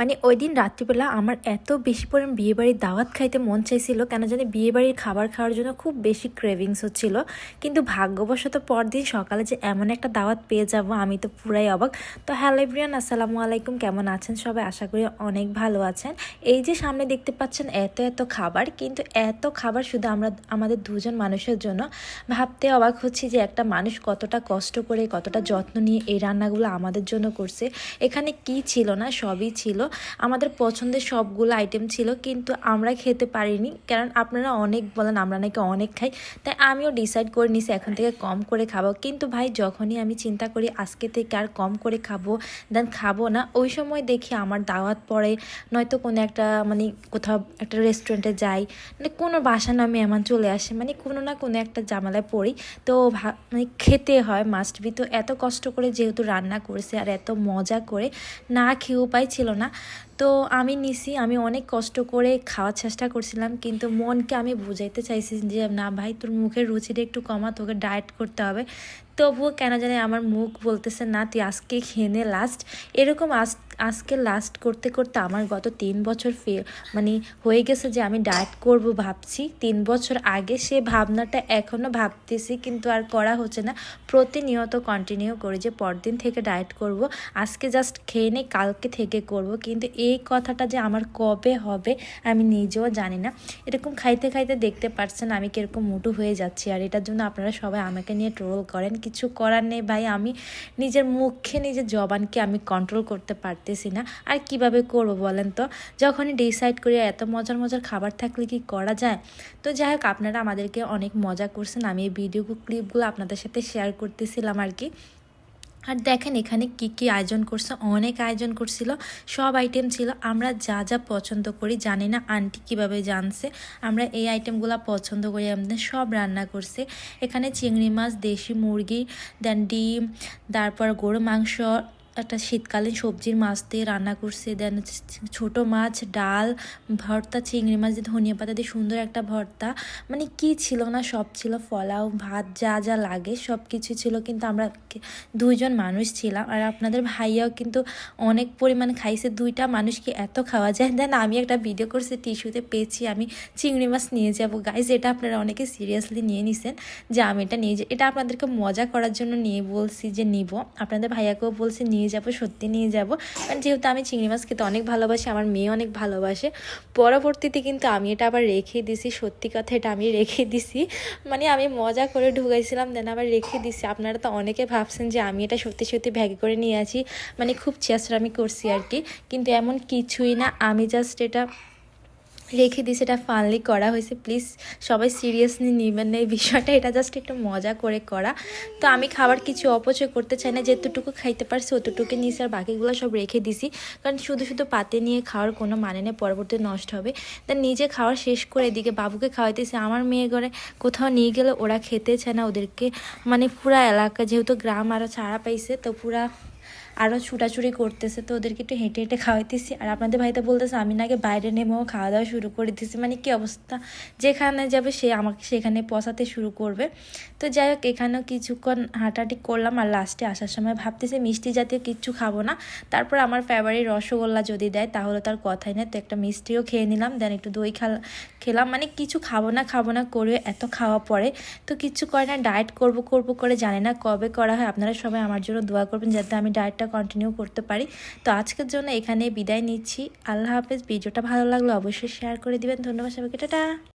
মানে ওই দিন রাত্রিবেলা আমার এত বেশি পরিমাণ বিয়েবাড়ির দাওয়াত খাইতে মন চাইছিল, কেন জানি বিয়েবাড়ির খাবার খাওয়ার জন্য খুব বেশি ক্রেভিংস হচ্ছিল। কিন্তু ভাগ্যবশত পরদিন সকালে যে এমন একটা দাওয়াত পেয়ে যাব, আমি তো পুরাই অবাক। তো হ্যালো এভরিয়ান আসসালামু আলাইকুম। কেমন আছেন সবাই? আশা করি অনেক ভালো আছেন। এই যে সামনে দেখতে পাচ্ছেন এত এত খাবার, কিন্তু এত খাবার শুধু আমরা, আমাদের দুজন মানুষের জন্য। ভাবতে অবাক হচ্ছি যে একটা মানুষ কতটা কষ্ট করে, কতটা যত্ন নিয়ে এই রান্নাগুলো আমাদের জন্য করছে। এখানে কি ছিল না, সবই ছিল। আমাদের পছন্দের সবগুলো আইটেম ছিল, কিন্তু আমরা খেতে পারিনি। কারণ আপনারা অনেক বলেন, আমরা নাকি অনেক খাই। তাই আমিও ডিসাইড করে নিছি, এখন থেকে কম করে খাব। কিন্তু ভাই, যখনই আমি চিন্তা করি আজকে থেকে আর কম করে খাব দেন খাব না, ওই সময় দেখি আমার দাওয়াত পড়ে নয়তো কোনো একটা মানে কোথাও একটা রেস্টুরেন্টে যাই মানে কোনো বাসা না মেহমান চলে আসে মানে কোনো না কোনো একটা জামালায় পড়ি। তো মানে খেতে হয় মাস্ট বি তো এত কষ্ট করে যেহেতু রান্না করেছে আর এত মজা করে না খেয়ে উপায় ছিল না তো আমি নিছি, আমি অনেক কষ্ট করে খাওয়ার চেষ্টা করছিলাম, কিন্তু মনকে আমি বুঝাইতে চাইছি যে, না ভাই, তোর মুখের রুচিটা একটু কমা, তোকে ডায়েট করতে হবে। তবুও কেন জানি আমার মুখ বলতেছে, না, তুই আজকে খেয়ে নে লাস্ট এরকম আজ আজকে লাস্ট করতে করতে আমার গত তিন বছর ফে মানে হয়ে গেছে যে আমি ডায়েট করব ভাবছি। তিন বছর আগে সে ভাবনাটা এখনও ভাবতেছি, কিন্তু আর করা হচ্ছে না। প্রতিনিয়ত কন্টিনিউ করি যে পরদিন থেকে ডায়েট করব, আজকে জাস্ট খেয়ে নেই কালকে থেকে করব। কিন্তু এই কথাটা যে আমার কবে হবে, আমি নিজেও জানি না। এরকম খাইতে খাইতে দেখতে পারছেন আমি কীরকম মোটু হয়ে যাচ্ছি। আর এটার জন্য আপনারা সবাই আমাকে নিয়ে ট্রোল করেন। কিছু করার নেই ভাই, আমি নিজের মুখে, নিজের জবানকে আমি কন্ট্রোল করতে পারতেছি না। আর কীভাবে করব বলেন তো? যখনই ডিসাইড করি এত মজার মজার খাবার থাকলে কি করা যায়? তো যাই হোক, আপনারা আমাদেরকে অনেক মজা করছেন। আমি এই ভিডিও ক্লিপগুলো আপনাদের সাথে শেয়ার করতেছিলাম আর কি। আর দেখেন এখানে কি কি আয়োজন করছে, অনেক আয়োজন করছিল, সব আইটেম ছিল। আমরা যা যা পছন্দ করি, জানি না আন্টি কীভাবে জানছে। আমরা এই আইটেমগুলো পছন্দ করি, আমাদের সব রান্না করছে। এখানে চিংড়ি মাছ, দেশি মুরগি দেন ডিম, তারপর গরু মাংস একটা শীতকালীন সবজির মাছ দিয়ে রান্না করছে। দেন ছোট মাছ, ডাল, ভর্তা, চিংড়ি মাছ দিয়ে ধনিয়া পাতা দিয়ে সুন্দর একটা ভর্তা। মানে কি ছিল না, সব ছিল ফলাও ভাত, যা যা লাগে, সব কিছু ছিল। কিন্তু আমরা দুইজন মানুষ ছিলাম। আর আপনাদের ভাইয়াও কিন্তু অনেক পরিমাণ খাইছে। দুইটা মানুষ কি এত খাওয়া যায়? দেন আমি একটা ভিডিও করছি টিস্যুতে পেয়েছি। আমি চিংড়ি মাছ নিয়ে যাব। গাইজ এটা আপনারা অনেকে সিরিয়াসলি নিয়ে নিছেন যে আমি এটা নিয়ে যাই এটা আপনাদেরকে মজা করার জন্য নিয়ে বলছি যে নিব। আপনাদের ভাইয়াকেও বলছি নিয়ে যাব, সত্যি নিয়ে যাব। কারণ যেহেতু আমি চিংড়ি মাছ খেতে অনেক ভালোবাসি, আমার মেয়ে অনেক ভালোবাসে। পরবর্তীতে কিন্তু আমি এটা আবার রেখে দিছি, সত্যি কথা এটা আমি রেখে দিছি। মানে আমি মজা করে ঢুকাইছিলাম দেন আবার রেখে দিছি। আপনারা তো অনেকে ভাবছেন যে আমি এটা সত্যি সত্যি ভ্যাগে করে নিয়ে আছি মানে খুব চেষ্টা আমি করছি আর কি। কিন্তু এমন কিছুই না, আমি জাস্ট এটা রেখে দিই সেটা ফানলি করা হয়েছে। প্লিজ সবাই সিরিয়াসলি নেবেন না এই বিষয়টা, এটা জাস্ট একটু মজা করে করা। তো আমি খাবার কিছু অপচয় করতে চাই না যেতটুকু খাইতে পারছি অতটুকু নিয়েছি, আর বাকিগুলো সব রেখে দিছি কারণ শুধু শুধু পাতে নিয়ে খাওয়ার কোনো মানে নেই, পরবর্তী নষ্ট হবে। তা নিজে খাওয়া শেষ করে এদিকে বাবুকে খাওয়াইতেছি। আমার মেয়ে ঘরে কোথাও নিয়ে গেলে ওরা খেতে চায় না, ওদেরকে মানে পুরা এলাকা, যেহেতু গ্রাম আরও ছাড়া পাইছে, তো পুরা আরও ছুটাছুটি করতেছে তো ওদেরকে একটু হেঁটে হেঁটে খাওয়াইতেছি। আর আপনাদের ভাইতে বলতেছে, আমি নাকি বাইরে নেমেও খাওয়া দাওয়া শুরু করে দিতেছি মানে কি অবস্থা? যেখানে যাবে সে আমাকে সেখানে পচাতে শুরু করবে। তো যাই হোক, এখানেও কিছুক্ষণ হাঁটাহাঁটি করলাম আর লাস্টে আসার সময় ভাবতেছি মিষ্টি জাতীয় কিচ্ছু খাব না। তারপর আমার ফেভারিট রসগোল্লা যদি দেয়, তাহলে তার কথাই না তো একটা মিষ্টিও খেয়ে নিলাম দেন একটু দই খাল, খেলাম। মানে কিছু খাব না খাব না করে এত খাওয়া পরে। তো কিচ্ছু করে না ডায়েট করব করব করে জানি না কবে করা হয়। আপনারা সবাই আমার জন্য দোয়া করবেন যাতে আমি ডায়েটটা কন্টিনিউ করতে পারি। তো আজকের জন্য এখানে বিদায় নিচ্ছি। আল্লাহ হাফেজ। ভিডিওটা ভালো লাগল অবশ্যই শেয়ার করে দিবেন। ধন্যবাদ সবাইকে। টাটা!